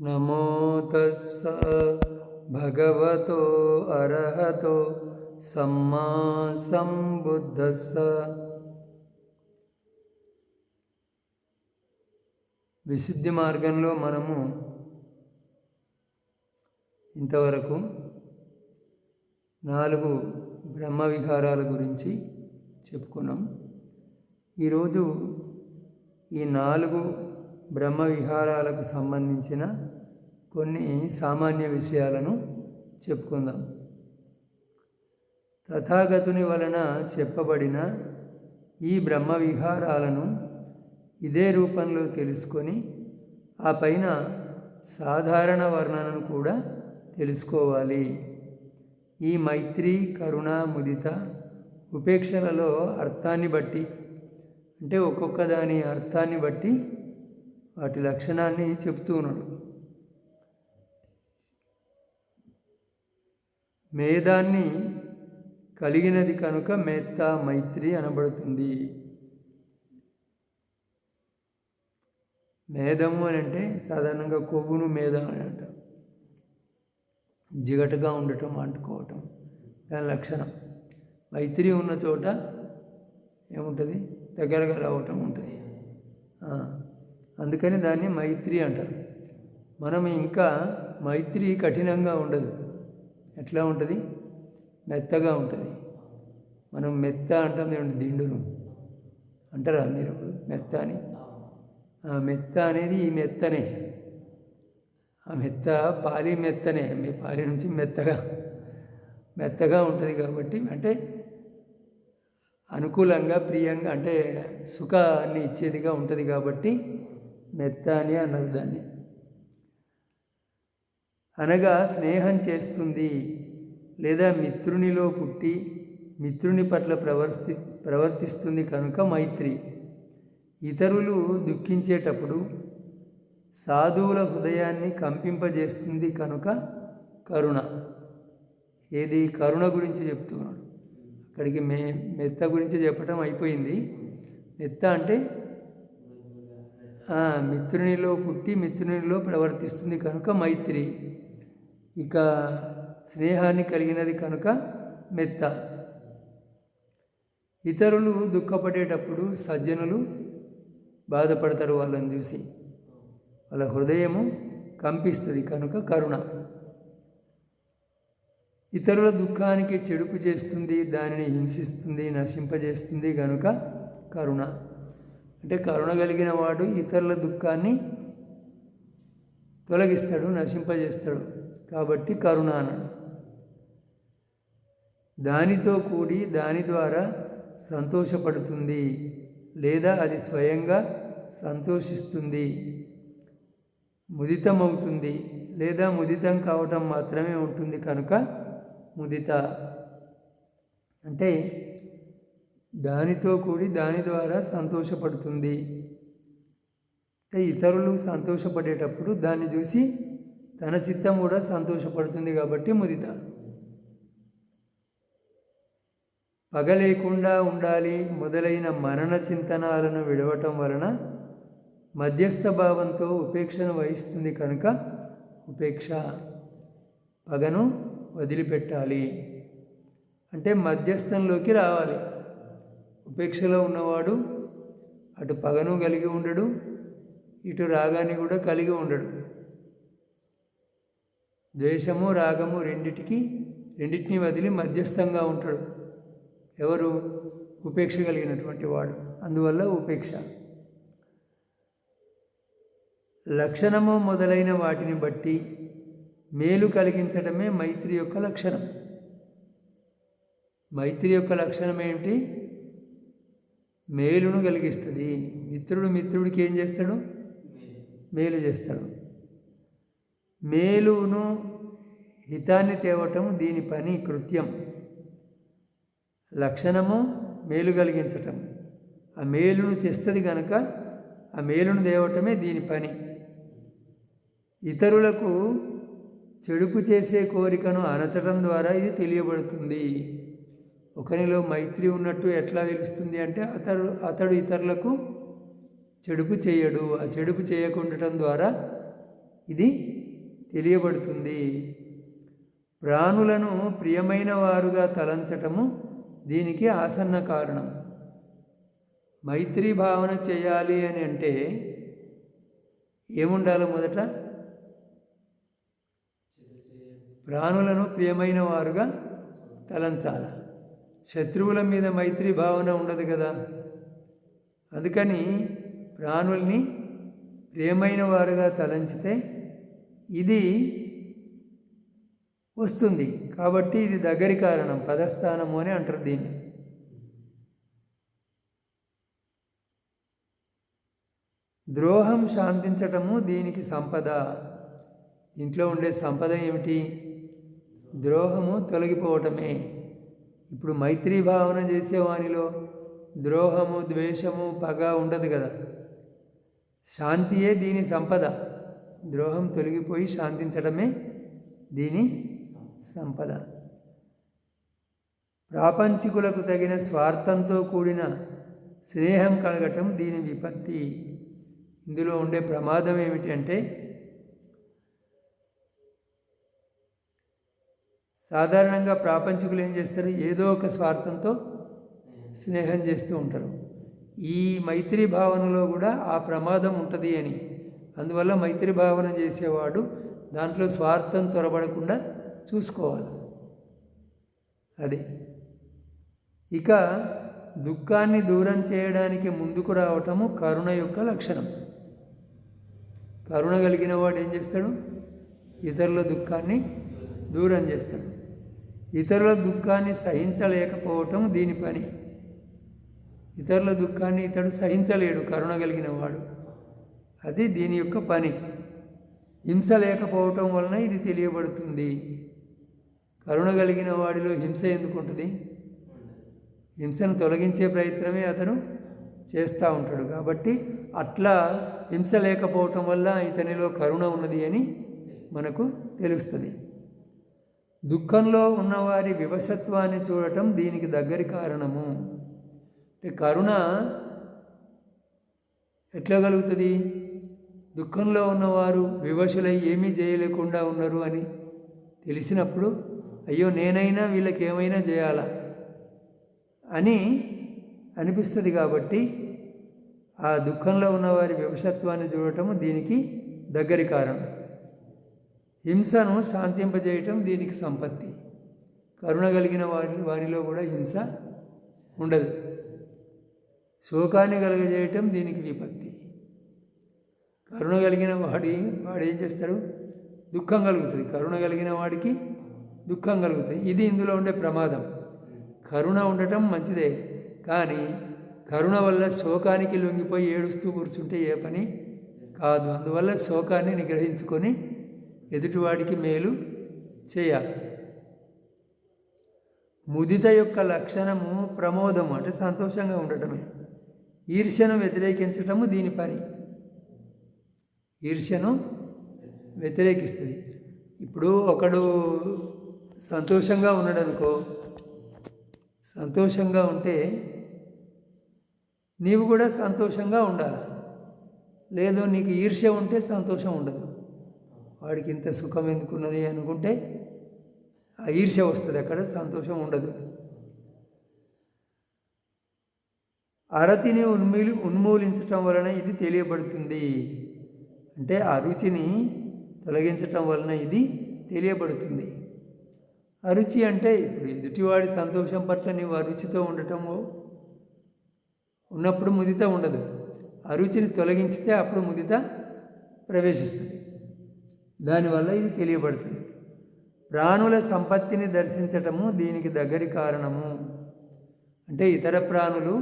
నమో తస్స భగవతో అర్హతో సమ్మా సంబుద్ధస్స. విశుద్ధి మార్గంలో మనము ఇంతవరకు నాలుగు బ్రహ్మ విహారాల గురించి చెప్పుకున్నాం. ఈరోజు ఈ నాలుగు బ్రహ్మ విహారాలకు సంబంధించిన కొన్ని సామాన్య విషయాలను చెప్పుకుందాం. తథాగతుని వలన చెప్పబడిన ఈ బ్రహ్మ విహారాలను ఇదే రూపంలో తెలుసుకొని ఆ పైన సాధారణ వర్ణనను కూడా తెలుసుకోవాలి. ఈ మైత్రి కరుణ ముదిత ఉపేక్షలలో అర్థాన్ని బట్టి అంటే ఒక్కొక్క దాని అర్థాన్ని బట్టి వాటి లక్షణాన్ని చెప్తూ ఉన్నాడు. మేధాన్ని కలిగినది కనుక మేత్త మైత్రి అనబడుతుంది. మేధము అని అంటే సాధారణంగా కొవ్వును మేధం అని అంటాం. జిగటగా ఉండటం అంటుకోవటం దాని లక్షణం. మైత్రి ఉన్న చోట ఏముంటుంది? దగ్గరగా రావటం ఉంటుంది. అందుకని దాన్ని మైత్రి అంటారు. మనం ఇంకా మైత్రి కఠినంగా ఉండదు. ఎట్లా ఉంటుంది? మెత్తగా ఉంటుంది. మనం మెత్త అంటాం ఏమంటే దిండును. అంటారా మీరు మెత్త అని? ఆ మెత్త అనేది ఈ మెత్తనే. ఆ మెత్త పాలి మెత్తనే. మీ పాలి నుంచి మెత్తగా మెత్తగా ఉంటుంది కాబట్టి అంటే అనుకూలంగా ప్రియంగా అంటే సుఖాన్ని ఇచ్చేదిగా ఉంటుంది కాబట్టి మెత్త అని అన్నారు దాన్ని. అనగా స్నేహం చేస్తుంది లేదా మిత్రునిలో పుట్టి మిత్రుని పట్ల ప్రవర్తి ప్రవర్తిస్తుంది కనుక మైత్రి. ఇతరులు దుఃఖించేటప్పుడు సాధువుల హృదయాన్ని కంపింపజేస్తుంది కనుక కరుణ. ఏది కరుణ గురించి చెప్తున్నాడు? అక్కడికి మే మెత్త గురించి చెప్పటం అయిపోయింది. మెత్త అంటే మిత్రునిలో పుట్టి మిత్రునిలో ప్రవర్తిస్తుంది కనుక మైత్రి. ఇక స్నేహాన్ని కలిగినది కనుక మెత్త. ఇతరులు దుఃఖపడేటప్పుడు సజ్జనులు బాధపడతారు వాళ్ళని చూసి. వాళ్ళ హృదయము కంపిస్తుంది కనుక కరుణ. ఇతరుల దుఃఖానికి చెడుపు చేస్తుంది దానిని హింసిస్తుంది నశింపజేస్తుంది కనుక కరుణ. అంటే కరుణ కలిగిన వాడు ఇతరుల దుఃఖాన్ని తొలగిస్తాడు నశింపజేస్తాడు. కాబట్టి కరుణ అన్నాడు. దానితో కూడి దాని ద్వారా సంతోషపడుతుంది లేదా అది స్వయంగా సంతోషిస్తుంది ముదితమవుతుంది లేదా ముదితం కావటం మాత్రమే ఉంటుంది కనుక ముదిత. అంటే దానితో కూడి దాని ద్వారా సంతోషపడుతుంది. అంటే ఇతరులు సంతోషపడేటప్పుడు దాన్ని చూసి తన చిత్తం కూడా సంతోషపడుతుంది కాబట్టి ముదిత. పగ లేకుండా ఉండాలి మొదలైన మరణ చింతనాలను విడవటం వలన మధ్యస్థ భావంతో ఉపేక్షను వహిస్తుంది కనుక ఉపేక్ష. పగను వదిలిపెట్టాలి. అంటే మధ్యస్థంలోకి రావాలి. ఉపేక్షలో ఉన్నవాడు అటు పగను కలిగి ఉండడు ఇటు రాగాన్ని కూడా కలిగి ఉండడు. ద్వేషము రాగము రెండిటికి రెండింటిని వదిలి మధ్యస్థంగా ఉంటాడు. ఎవరు? ఉపేక్ష కలిగినటువంటి వాడు. అందువల్ల ఉపేక్ష. లక్షణము మొదలైన వాటిని బట్టి మేలు కలిగించడమే మైత్రి యొక్క లక్షణం. మైత్రి యొక్క లక్షణం ఏమిటి మేలును కలిగిస్తుంది. మిత్రుడు మిత్రుడికి ఏం చేస్తాడు? మేలు చేస్తాడు. మేలును హితాన్ని తేవటం దీని పని కృత్యం. లక్షణము మేలు కలిగించటం. ఆ మేలును తెస్తుంది కనుక ఆ మేలును తేవటమే దీని పని. ఇతరులకు చెడుపు చేసే కోరికను అరచడం ద్వారా ఇది తెలియబడుతుంది. ఒకరిలో మైత్రి ఉన్నట్టు ఎట్లా తెలుస్తుంది అంటే అతడు అతడు ఇతరులకు చెడుపు చేయడు. ఆ చెడుపు చేయకుండటం ద్వారా ఇది తెలియబడుతుంది. ప్రాణులను ప్రియమైన వారుగా తలంచటము దీనికి ఆసన్న కారణం. మైత్రి భావన చేయాలి అని అంటే ఏముండాలి మొదట? ప్రాణులను ప్రియమైన వారుగా తలంచాలి. శత్రువుల మీద మైత్రి భావన ఉండదు కదా. అందుకని ప్రాణుల్ని ప్రియమైన వారుగా తలంచితే ఇది వస్తుంది. కాబట్టి ఇది దగ్గరి కారణం పదస్థానము అని అంటారు దీన్ని. ద్రోహం శాంతించటము దీనికి సంపద. ఇంట్లో ఉండే సంపద ఏమిటి? ద్రోహము తొలగిపోవటమే. ఇప్పుడు మైత్రీ భావన చేసేవానిలో ద్రోహము ద్వేషము పగ ఉండదు కదా. శాంతియే దీని సంపద. ద్రోహం తొలగిపోయి శాంతించడమే దీని సంపద. ప్రాపంచికులకు తగిన స్వార్థంతో కూడిన స్నేహం కలగటం దీని విపత్తి. ఇందులో ఉండే ప్రమాదం ఏమిటి సాధారణంగా ప్రాపంచికులు ఏం చేస్తారు? ఏదో ఒక స్వార్థంతో స్నేహం చేస్తూ ఉంటారు. ఈ మైత్రి భావనలో కూడా ఆ ప్రమాదం ఉంటుంది అని. అందువల్ల మైత్రి భావన చేసేవాడు దాంట్లో స్వార్థం చొరబడకుండా చూసుకోవాలి. అది. ఇక దుఃఖాన్ని దూరం చేయడానికి ముందుకు రావటము కరుణ యొక్క లక్షణం. కరుణ కలిగిన వాడు ఏం చేస్తాడు? ఇతరుల దుఃఖాన్ని దూరం చేస్తాడు. ఇతరుల దుఃఖాన్ని సహించలేకపోవటం దీని పని. ఇతరుల దుఃఖాన్ని ఇతడు సహించలేడు కరుణ కలిగిన వాడు. అది దీని యొక్క పని. హింస లేకపోవటం వలన ఇది తెలియబడుతుంది. కరుణ కలిగిన వాడిలో హింస ఎందుకు ఉంటుంది? హింసను తొలగించే ప్రయత్నమే అతను చేస్తూ ఉంటాడు. కాబట్టి అట్లా హింస లేకపోవటం వల్ల ఇతనిలో కరుణ ఉన్నది అని మనకు తెలుస్తుంది. దుఃఖంలో ఉన్నవారి వివసత్వాన్ని చూడటం దీనికి దగ్గరి కారణము. అంటే కరుణ ఎట్లా కలుగుతుంది? దుఃఖంలో ఉన్నవారు వివశులై ఏమీ చేయలేకుండా ఉన్నారు అని తెలిసినప్పుడు అయ్యో నేనైనా వీళ్ళకి ఏమైనా చేయాలా అని అనిపిస్తుంది కాబట్టి ఆ దుఃఖంలో ఉన్నవారి వివశత్వాన్ని చూడటము దీనికి దగ్గరి కారణం. హింసను శాంతింపజేయటం దీనికి సంపత్తి. కరుణ కలిగిన వారి వారిలో కూడా హింస ఉండదు. శోకాన్ని కలిగజేయటం దీనికి విపత్తి. కరుణ కలిగిన వాడి వాడు ఏం చేస్తాడు? దుఃఖం కలుగుతుంది. కరుణ కలిగిన వాడికి దుఃఖం కలుగుతుంది. ఇది ఇందులో ఉండే ప్రమాదం. కరుణ ఉండటం మంచిదే కానీ కరుణ వల్ల శోకానికి లొంగిపోయి ఏడుస్తూ కూర్చుంటే ఏ పని కాదు. అందువల్ల శోకాన్ని నిగ్రహించుకొని ఎదుటివాడికి మేలు చేయాలి. ముదిత యొక్క లక్షణము ప్రమోదము అంటే సంతోషంగా ఉండటమే. ఈర్ష్యను వ్యతిరేకించటము దీని పని. ఈర్ష్యను వ్యతిరేకిస్తుంది. ఇప్పుడు ఒకడు సంతోషంగా ఉన్నాడనుకో సంతోషంగా ఉంటే నీవు కూడా సంతోషంగా ఉండాలి. లేదు నీకు ఈర్ష్య ఉంటే సంతోషం ఉండదు. వాడికి ఇంత సుఖం ఎందుకున్నది అనుకుంటే ఆ ఈర్ష్య వస్తుంది అక్కడ సంతోషం ఉండదు. అరతిని ఉన్మూలి ఉన్మూలించటం వలన ఇది తెలియబడుతుంది. అంటే ఆ రుచిని తొలగించటం వలన ఇది తెలియబడుతుంది. అరుచి అంటే ఇప్పుడు ఎదుటివాడి సంతోషం పట్ల నీవు అరుచితో ఉండటము ఉన్నప్పుడు ముదిత ఉండదు. అరుచిని తొలగించితే అప్పుడు ముదిత ప్రవేశిస్తుంది. దానివల్ల ఇది తెలియబడుతుంది. ప్రాణుల సంపత్తిని దర్శించటము దీనికి దగ్గరి కారణము. అంటే ఇతర ప్రాణులు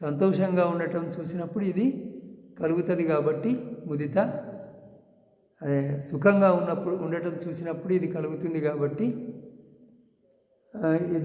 సంతోషంగా ఉండటం చూసినప్పుడు ఇది కలుగుతుంది కాబట్టి ముదిత అదే సుఖంగా ఉన్నప్పుడు ఉండటం చూసినప్పుడు ఇది కలుగుతుంది కాబట్టి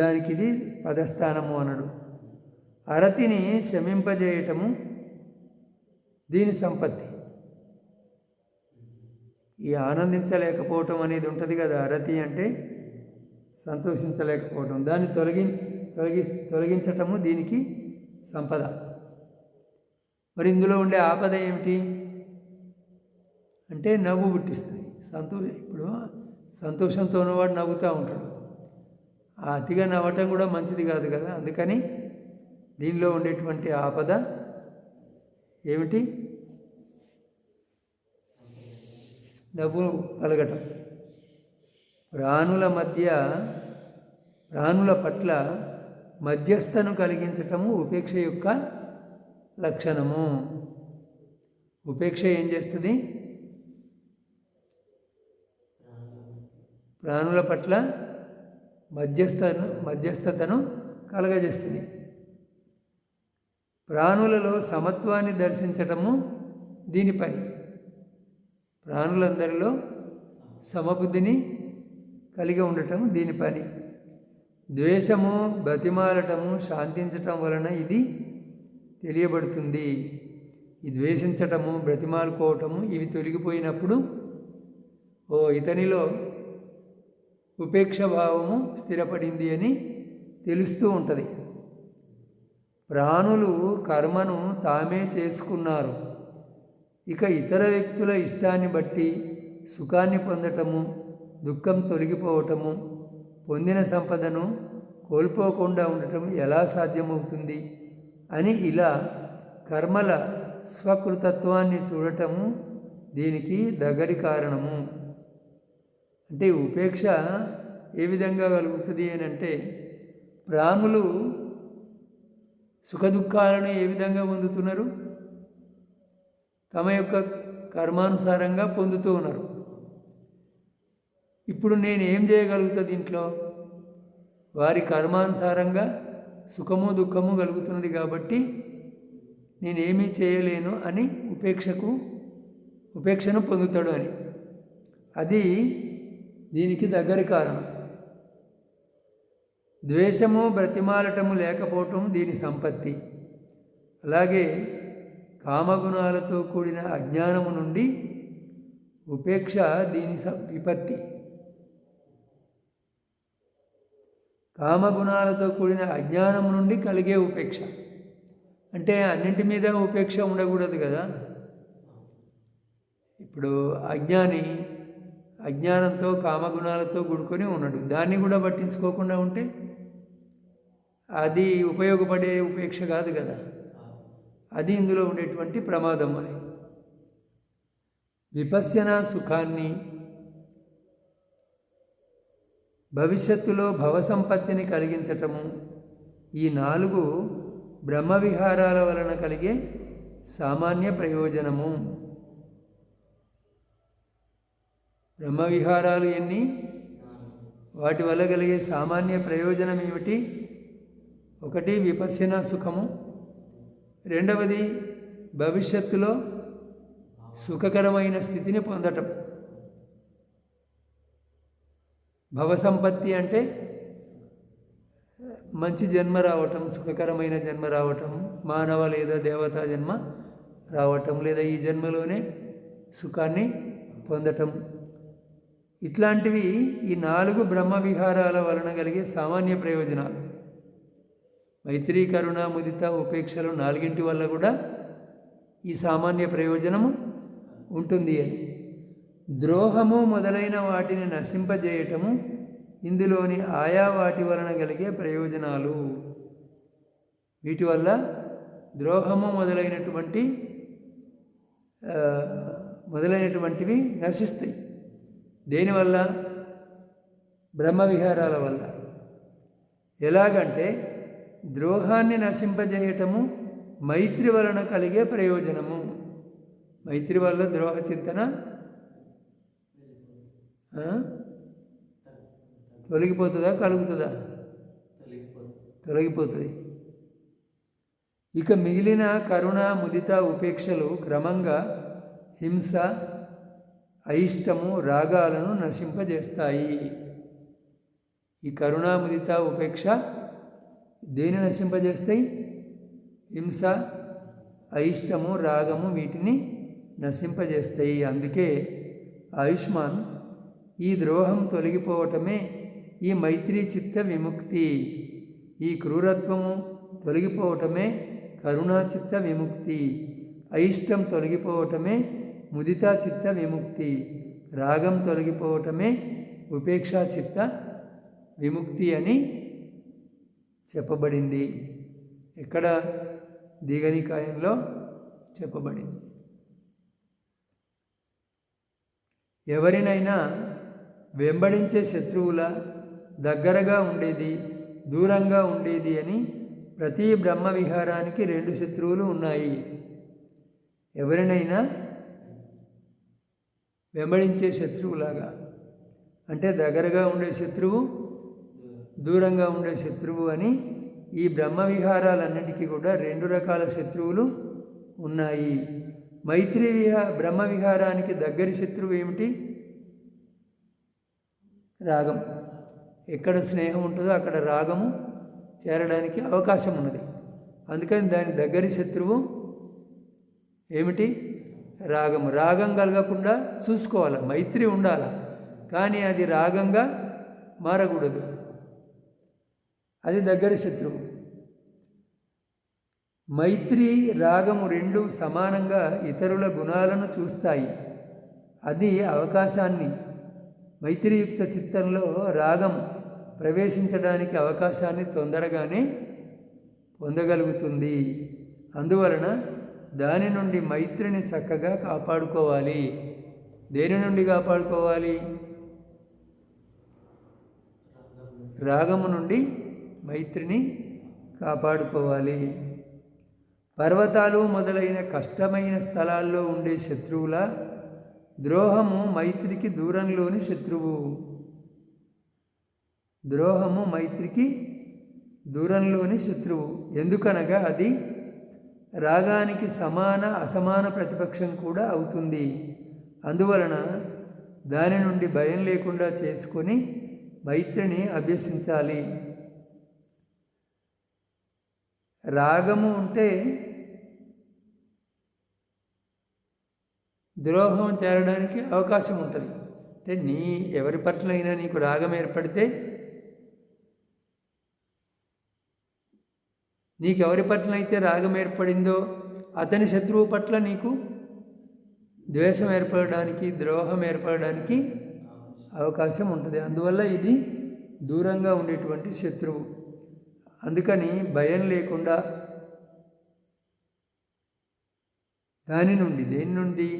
దానికి ఇది పదస్థానము అనడు. అరతిని శమింపజేయటము దీని సంపత్తి. ఈ ఆనందించలేకపోవటం అనేది ఉంటుంది కదా అరతి అంటే? సంతోషించలేకపోవటం. దాన్ని తొలగించి తొలగి తొలగించటము దీనికి సంపద. మరి ఇందులో ఉండే ఆపద ఏమిటి? అంటే నవ్వు పుట్టిస్తుంది. సంతోషం ఇప్పుడు సంతోషంతో ఉన్నవాడు నవ్వుతూ ఉంటాడు. ఆ అతిగా నవ్వటం కూడా మంచిది కాదు కదా. అందుకని దీనిలో ఉండేటువంటి ఆపద ఏమిటి? డబ్బు కలగటం. ప్రాణుల మధ్య ప్రాణుల పట్ల మధ్యస్థను కలిగించటము ఉపేక్ష యొక్క లక్షణము. ఉపేక్ష ఏం చేస్తుంది? ప్రాణుల పట్ల మధ్యస్థను మధ్యస్థతను కలగజేస్తుంది. ప్రాణులలో సమత్వాన్ని దర్శించటము దీని పని. ప్రాణులందరిలో సమబుద్ధిని కలిగి ఉండటం దీని పని. ద్వేషము బతిమాలటము శాంతించటం వలన ఇది తెలియబడుతుంది. ఈ ద్వేషించటము బ్రతిమాలుకోవటము ఇవి తొలగిపోయినప్పుడు ఓ ఇతనిలో ఉపేక్ష భావము స్థిరపడింది అని తెలుస్తూ ఉంటుంది. ప్రాణులు కర్మను తామే చేసుకున్నారు. ఇక ఇతర వ్యక్తుల ఇష్టాన్ని బట్టి సుఖాన్ని పొందటము దుఃఖం తొలగిపోవటము పొందిన సంపదను కోల్పోకుండా ఉండటం ఎలా సాధ్యమవుతుంది? అని ఇలా కర్మల స్వకృతత్వాన్ని చూడటము దీనికి దగ్గరి కారణము. అంటే ఉపేక్ష ఏ విధంగా కలుగుతుంది అని అంటే ప్రాణులు సుఖదుఖాలను ఏ విధంగా పొందుతున్నారు? తమ యొక్క కర్మానుసారంగా పొందుతూ ఉన్నారు. ఇప్పుడు నేను ఏం చేయగలుగుతా దీంట్లో? వారి కర్మానుసారంగా సుఖము దుఃఖము కలుగుతున్నది కాబట్టి నేనేమీ చేయలేను అని ఉపేక్షకు ఉపేక్షను పొందుతాడు అని. అది దీనికి దగ్గర కారణం. ద్వేషము బ్రతిమాలటము లేకపోవటం దీని సంపత్తి. అలాగే కామగుణాలతో కూడిన అజ్ఞానము నుండి ఉపేక్ష దీని విపత్తి. కామగుణాలతో కూడిన అజ్ఞానం నుండి కలిగే ఉపేక్ష. అంటే అన్నింటి మీద ఉపేక్ష ఉండకూడదు కదా. ఇప్పుడు అజ్ఞాని అజ్ఞానంతో కామగుణాలతో కూడుకొని ఉన్నాడు. దాన్ని కూడా పట్టించుకోకుండా ఉంటే అది ఉపయోగపడే ఉపేక్ష కాదు కదా. అది ఇందులో ఉండేటువంటి ప్రమాదం అని విపశ్యన సుఖాన్ని భవిష్యత్తులో భవసంపత్తిని కలిగించటము ఈ నాలుగు బ్రహ్మ విహారాల వలన కలిగే సామాన్య ప్రయోజనము. బ్రహ్మ విహారాలు ఎన్ని? వాటి వల్ల కలిగే సామాన్య ప్రయోజనం ఏమిటి ఒకటి విపశ్యన సుఖము రెండవది భవిష్యత్తులో సుఖకరమైన స్థితిని పొందటం. భవసంపత్తి అంటే మంచి జన్మ రావటం సుఖకరమైన జన్మ రావటం మానవ లేదా దేవతా జన్మ రావటం లేదా ఈ జన్మలోనే సుఖాన్ని పొందటం. ఇట్లాంటివి ఈ నాలుగు బ్రహ్మ విహారాల వలన కలిగే సామాన్య ప్రయోజనాలు. మైత్రీ కరుణ ముదిత ఉపేక్షలు నాలుగింటి వల్ల కూడా ఈ సామాన్య ప్రయోజనము ఉంటుంది అని. ద్రోహము మొదలైన వాటిని నశింపజేయటము ఇందులోని ఆయా వాటి వలన కలిగే ప్రయోజనాలు. వీటి వల్ల ద్రోహము మొదలైనటువంటి మొదలైనటువంటివి నశిస్తాయి. దేనివల్ల బ్రహ్మ విహారాల వల్ల. ఎలాగంటే ద్రోహాన్ని నశింపజేయటము మైత్రి వలన కలిగే ప్రయోజనము. మైత్రి వల్ల ద్రోహ చింతన? తొలగిపోతుందా కలుగుతుందా? తొలగిపోతుంది. ఇక మిగిలిన కరుణ ముదిత ఉపేక్షలు క్రమంగా హింస అయిష్టము రాగాలను నశింపజేస్తాయి. ఈ కరుణాముదిత ఉపేక్ష దేని నశింపజేస్తాయి? హింస అయిష్టము రాగము వీటిని నశింపజేస్తాయి. అందుకే ఆయుష్మాన్ ఈ ద్రోహం తొలగిపోవటమే ఈ మైత్రి చిత్త విముక్తి. ఈ క్రూరత్వము తొలగిపోవటమే కరుణాచిత్త విముక్తి. అయిష్టం తొలగిపోవటమే ముదితా చిత్త విముక్తి. రాగం తొలగిపోవటమే ఉపేక్షా చిత్త విముక్తి అని చెప్పబడింది. ఎక్కడ? దీగనికాయంలో చెప్పబడింది. ఎవరినైనా వెంబడించే శత్రువుల దగ్గరగా ఉండేది దూరంగా ఉండేది అని ప్రతి బ్రహ్మ విహారానికి రెండు శత్రువులు ఉన్నాయి. ఎవరినైనా వెంబడించే శత్రువులాగా అంటే దగ్గరగా ఉండే శత్రువు దూరంగా ఉండే శత్రువు అని ఈ బ్రహ్మ విహారాలన్నిటికీ కూడా రెండు రకాల శత్రువులు ఉన్నాయి. మైత్రి విహా బ్రహ్మ విహారానికి దగ్గరి శత్రువు ఏమిటి? రాగం. ఎక్కడ స్నేహం ఉంటుందో అక్కడ రాగము చేరడానికి అవకాశం ఉన్నది. అందుకని దాని దగ్గరి శత్రువు ఏమిటి? రాగం రాగం కలగకుండా చూసుకోవాలి. మైత్రి ఉండాలి. కానీ అది రాగంగా మారకూడదు. అది దగ్గర శత్రువు. మైత్రి రాగము రెండు సమానంగా ఇతరుల గుణాలను చూస్తాయి. అది అవకాశాన్ని మైత్రియుక్త చిత్తంలో రాగం ప్రవేశించడానికి అవకాశాన్ని తొందరగానే పొందగలుగుతుంది. అందువలన దాని నుండి మైత్రిని చక్కగా కాపాడుకోవాలి. దేని నుండి కాపాడుకోవాలి? రాగము నుండి మైత్రిని కాపాడుకోవాలి. పర్వతాలు మొదలైన కష్టమైన స్థలాల్లో ఉండే శత్రువుల ద్రోహము మైత్రికి దూరంలోని శత్రువు. ద్రోహము మైత్రికి దూరంలోని శత్రువు. ఎందుకనగా అది రాగానికి సమాన అసమాన ప్రతిపక్షం కూడా అవుతుంది. అందువలన దాని నుండి భయం లేకుండా చేసుకొని మైత్రిని అభ్యసించాలి. రాగము ఉంటే ద్రోహం చేరడానికి అవకాశం ఉంటుంది. అంటే నీ ఎవరి పట్లైనా నీకు రాగం ఏర్పడితే నీకు ఎవరి పట్ల అయితే రాగం ఏర్పడిందో అతని శత్రువు పట్ల నీకు ద్వేషం ఏర్పడడానికి ద్రోహం ఏర్పడడానికి అవకాశం ఉంటుంది. అందువల్ల ఇది దూరంగా ఉండేటువంటి శత్రువు. అందుకని భయం లేకుండా దాని నుండి దేని నుండి?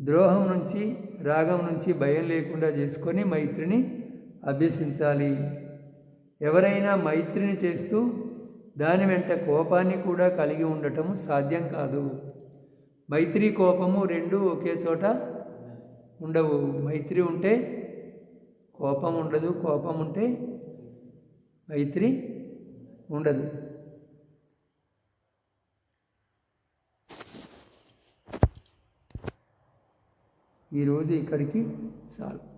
ద్రోహం నుంచి రాగం నుంచి భయం లేకుండా చేసుకొని మైత్రిని అభ్యసించాలి. ఎవరైనా మైత్రిని చేస్తూ దాని వెంట కోపాన్ని కూడా కలిగి ఉండటం సాధ్యం కాదు. మైత్రి కోపము రెండు ఒకే చోట ఉండవు. మైత్రి ఉంటే కోపం ఉండదు కోపం ఉంటే మైత్రి ఉండదు. ఈరోజు ఇక్కడికి చాలు.